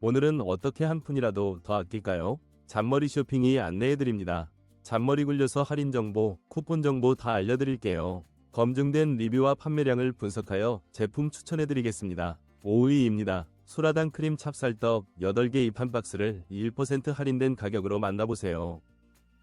오늘은 어떻게 한 푼이라도 더 아낄까요? 잔머리 쇼핑이 안내해드립니다. 잔머리 굴려서 할인 정보, 쿠폰 정보 다 알려드릴게요. 검증된 리뷰와 판매량을 분석하여 제품 추천해드리겠습니다. 5위입니다. 수라단 크림 찹쌀떡 8개 입한 박스를 1% 할인된 가격으로 만나보세요.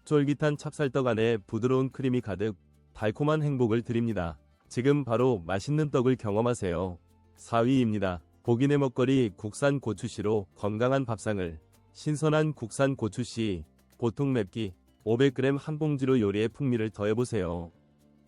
쫄깃한 찹쌀떡 안에 부드러운 크림이 가득 달콤한 행복을 드립니다. 지금 바로 맛있는 떡을 경험하세요. 4위입니다. 고기내 먹거리 국산 고추씨로 건강한 밥상을 신선한 국산 고추씨 보통 맵기 500g 한 봉지로 요리에 풍미를 더해보세요.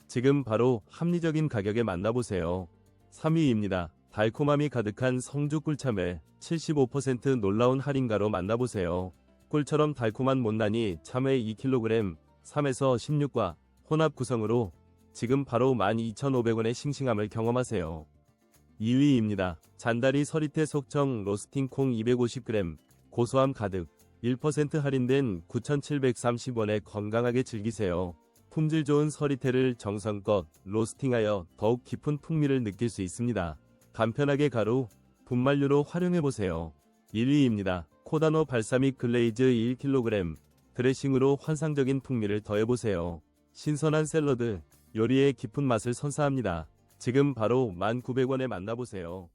지금 바로 합리적인 가격에 만나보세요. 3위입니다. 달콤함이 가득한 성주 꿀참을 75% 놀라운 할인가로 만나보세요. 꿀처럼 달콤한 못난이 참외 2kg 3에서 16과 혼합 구성으로 지금 바로 12,500원의 싱싱함을 경험하세요. 2위입니다. 잔다리 서리태 속청 로스팅 콩 250g 고소함 가득 1% 할인된 9,730원에 건강하게 즐기세요. 품질 좋은 서리태를 정성껏 로스팅하여 더욱 깊은 풍미를 느낄 수 있습니다. 간편하게 가루, 분말류로 활용해보세요. 1위입니다. 코다노 발사믹 글레이즈 1kg 드레싱으로 환상적인 풍미를 더해보세요. 신선한 샐러드, 요리의 깊은 맛을 선사합니다. 지금 바로 1,900원에 만나보세요.